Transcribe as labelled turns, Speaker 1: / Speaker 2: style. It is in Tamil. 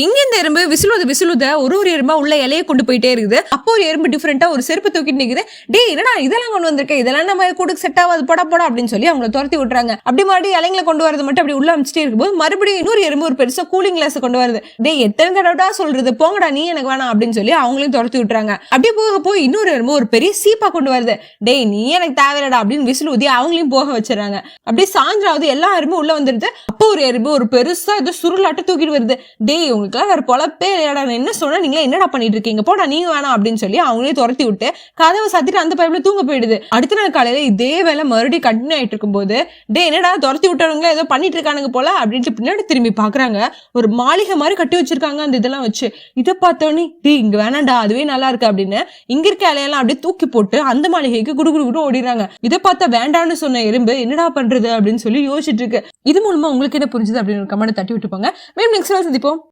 Speaker 1: இங்க இந்த எறும்பு விசிலுத விசிலுத ஒரு ஒரு எறும்பா உள்ள இலையை கொண்டு போயிட்டே இருக்குது. அப்போ ஒரு எறும்பு டிஃப்ரெண்டா ஒரு செருப்பு தூக்கிட்டு நிக்குது. டே என்னடா இதெல்லாம் கொண்டு வந்திருக்கேன் இதெல்லாம் நம்ம கூட செட் ஆகாது போடா போடா அப்படின்னு சொல்லி அவங்கள துரத்தி விட்டுறாங்க. அப்படி மறுபடியும் இலைங்களை கொண்டு வரது மட்டும் அப்படி உள்ள அமைச்சிட்டே இருக்கும்போது மறுபடியும் இன்னொரு எறும்பு ஒரு பெருசா கூலிங் கிளாஸ் கொண்டு வருது. டேய் எத்தனை தடவைடா சொல்றது? போங்கடா நீ எனக்கு வேணாம் அப்படின்னு சொல்லி அவங்களையும் துரத்தி விட்டுறாங்க. அப்படியே போக போய் இன்னொரு எறும்பு ஒரு பெரிய சீப்பா கொண்டு வருது. டேய் நீ எனக்கு தேவையில்லடா அப்படின்னு விசில் ஊதி அவங்களையும் போக வச்சிடறாங்க. அப்படியே சாயந்தராவது எல்லா எறும்பும் உள்ள வந்துருது அப்போ ஒரு எறும்பு ஒரு பெருசா ஏதோ சுருளாட்டு தூக்கிட்டு வருது. டேய் அவங்களுக்குலாம் வேறு பொழப்பே இல்லையாடா. என்ன சொன்னால் நீங்களே என்னடா பண்ணிட்டு இருக்கீங்க போடா நீங்க வேணாம் அப்படின்னு சொல்லி அவங்களே துரத்தி விட்டு கதவை சத்திட்டு அந்த பைப்ல தூங்க போயிடுது. அடுத்த நாள் காலையில இதே வேலை மறுபடியும் கண்டினியூ ஆகிட்டு இருக்கும்போது டே என்னடா துரத்தி விட்டவங்க ஏதோ பண்ணிட்டு இருக்கானுங்க போல அப்படின்ட்டு பின்னாடி திரும்பி பாக்குறாங்க. ஒரு மாளிகை மாதிரி கட்டி வச்சிருக்காங்க அந்த இதெல்லாம் வச்சு. இதை பார்த்தோன்னே டேய் இங்க வேணாம்டா அதுவே நல்லா இருக்கு அப்படின்னு இங்க இருக்க இலையெல்லாம் அப்படியே தூக்கி போட்டு அந்த மாளிகைக்கு குடு குடு குடு ஓடிடுறாங்க. இதை பார்த்தா வேண்டாம்னு சொன்ன எறும்பு என்னடா பண்றது? அப்படின்னு சொல்லி யோசிச்சுட்டு இருக்கு. இது மூலமா உங்களுக்கு என்ன புரிஞ்சுது அப்படின்னு ஒரு கமெண்ட் தட்டி விட்டுப்பாங்க. மேம் நெக்ஸ்ட் சந்திப்போம்.